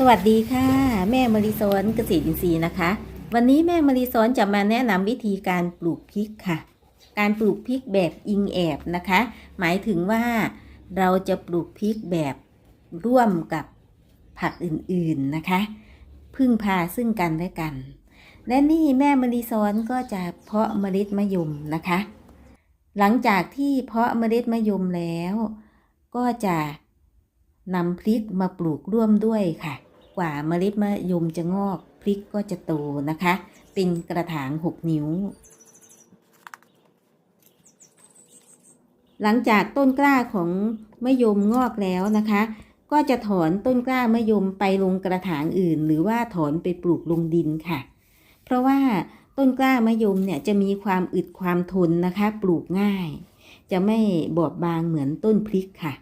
สวัสดีค่ะ แม่มาริสอนเกษตรอินทรีย์นะคะ วันนี้แม่มาริสอนจะมาแนะนำวิธีการปลูกพริกค่ะ การปลูกพริกแบบอิงแอบนะคะ หมายถึงว่าเราจะปลูกพริกแบบร่วมกับผักอื่นๆนะคะ พึ่งพาซึ่งกันและกัน และนี่แม่มาริสอนก็จะเพาะเมล็ดมะยมนะคะ หลังจากที่เพาะเมล็ดมะยมแล้ว ก็จะนำพริกมาปลูกร่วมด้วยค่ะ กว่าเมล็ดมะยมจะงอกพริกก็จะโตนะคะ เป็นกระถาง 6 นิ้ว หลังจากต้นกล้าของมะยมงอกแล้วนะคะ ก็จะถอนต้นกล้ามะยมไปลงกระถางอื่น หรือว่าถอนไปปลูกลงดินค่ะ เพราะว่าต้นกล้ามะยมเนี่ยจะมีความอึดความทนนะคะ ปลูกง่าย จะไม่บอบบางเหมือนต้นพริกค่ะ